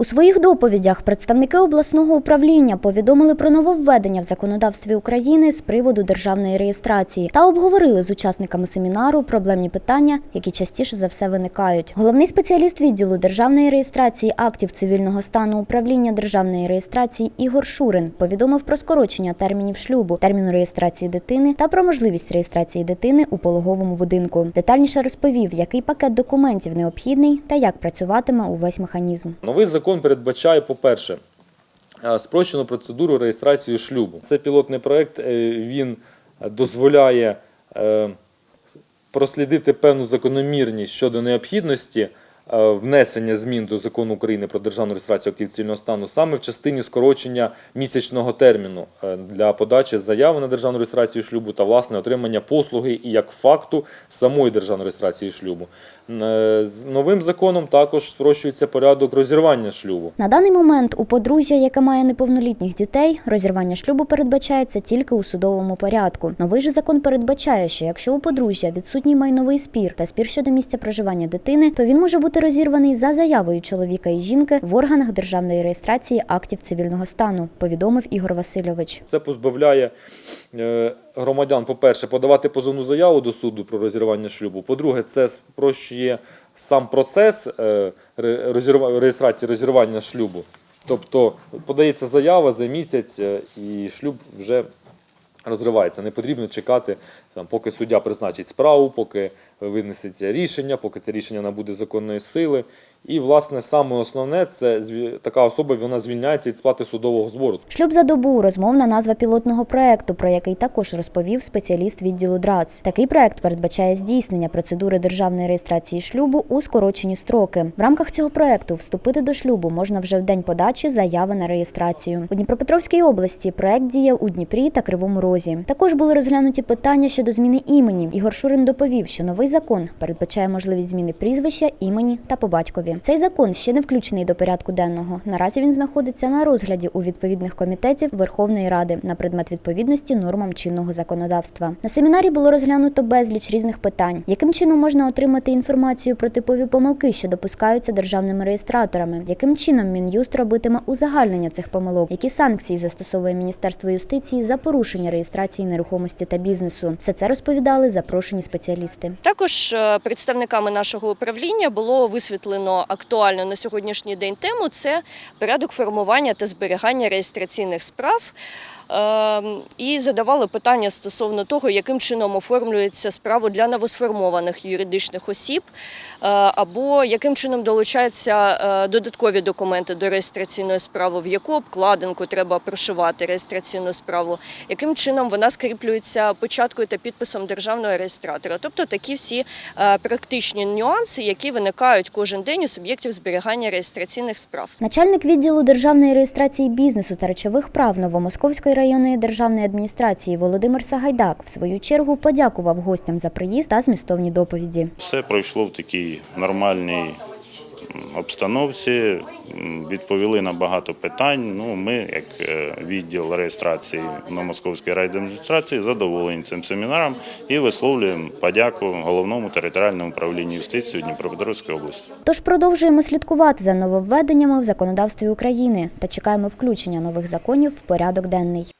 У своїх доповідях представники обласного управління повідомили про нововведення в законодавстві України з приводу державної реєстрації та обговорили з учасниками семінару проблемні питання, які частіше за все виникають. Головний спеціаліст відділу державної реєстрації актів цивільного стану управління державної реєстрації Ігор Шурин повідомив про скорочення термінів шлюбу, терміну реєстрації дитини та про можливість реєстрації дитини у пологовому будинку. Детальніше розповів, який пакет документів необхідний та як працюватиме увесь механізм. Новий закон передбачає, по-перше, е, спрощену процедуру реєстрації шлюбу. Це пілотний проект, е, він дозволяє е, прослідити певну закономірність щодо необхідності внесення змін до закону України про державну реєстрацію актів цивільного стану саме в частині скорочення місячного терміну е, для подачі заяви на державну реєстрацію шлюбу та власне отримання послуги і як факту самої державної реєстрації шлюбу. Е, З новим законом також спрощується порядок розірвання шлюбу. На даний момент у подружжя, яке має неповнолітніх дітей, розірвання шлюбу передбачається тільки у судовому порядку. Новий же закон передбачає, що якщо у подружжя відсутній майновий спір та спір щодо місця проживання дитини, то він може бути розірваний за заявою чоловіка і жінки в органах державної реєстрації актів цивільного стану, повідомив Ігор Васильович. Це позбавляє е, громадян, по-перше, подавати позовну заяву до суду про розірвання шлюбу. По-друге, це спрощує сам процес е, реєстрації розірвання шлюбу. Тобто подається заява за місяць е, і шлюб вже розривається. Не потрібно чекати, там, поки суддя призначить справу, поки винесеться рішення, поки це рішення набуде законної сили. І, власне, саме основне це така особа вона звільняється від сплати судового збору. Шлюб за добу розмовна назва пілотного проекту, про який також розповів спеціаліст відділу ДРАЦ. Такий проект передбачає здійснення процедури державної реєстрації шлюбу у скорочені строки. В рамках цього проекту вступити до шлюбу можна вже в день подачі заяви на реєстрацію. У Дніпропетровській області проект діє у Дніпрі та Кривому Розі. Також були розглянуті питання щодо зміни імені. Ігор Шурин доповів, що новий закон передбачає можливість зміни прізвища, імені та по батькові. Цей закон ще не включений до порядку денного. Наразі він знаходиться на розгляді у відповідних комітетів Верховної Ради на предмет відповідності нормам чинного законодавства. На семінарі було розглянуто безліч різних питань, яким чином можна отримати інформацію про типові помилки, що допускаються державними реєстраторами, яким чином мін'юст робитиме узагальнення цих помилок, які санкції застосовує Міністерство юстиції за порушення реєстрації нерухомості та бізнесу. Все це розповідали запрошені спеціалісти. Також е, представниками нашого управління було висвітлено актуальну на сьогоднішній день тему це порядок формування та зберігання реєстраційних справ. Ем, І задавали питання стосовно того, яким чином оформлюється справу для новосформованих юридичних осіб, е, або яким чином долучаються е, додаткові документи до реєстраційної справи, в яку обкладинку треба прошивати реєстраційну справу, яким чином вона скріплюється початкою та підписом державного реєстратора. Тобто такі всі е, практичні нюанси, які виникають кожен день у суб'єктів зберігання реєстраційних справ. Начальник відділу державної реєстрації бізнесу та речових прав Новомосковської районної державної адміністрації Володимир Сагайдак в свою чергу подякував гостям за приїзд та змістовні доповіді. Все пройшло в такій нормальній обстановці. Відповіли на багато питань. Ну, ми, як е, відділ реєстрації на Московській райдержадміністрації, задоволені цим семінаром і висловлюємо подяку головному територіальному управлінню юстиції Дніпропетровської області. Тож продовжуємо слідкувати за нововведеннями в законодавстві України та чекаємо включення нових законів в порядок денний.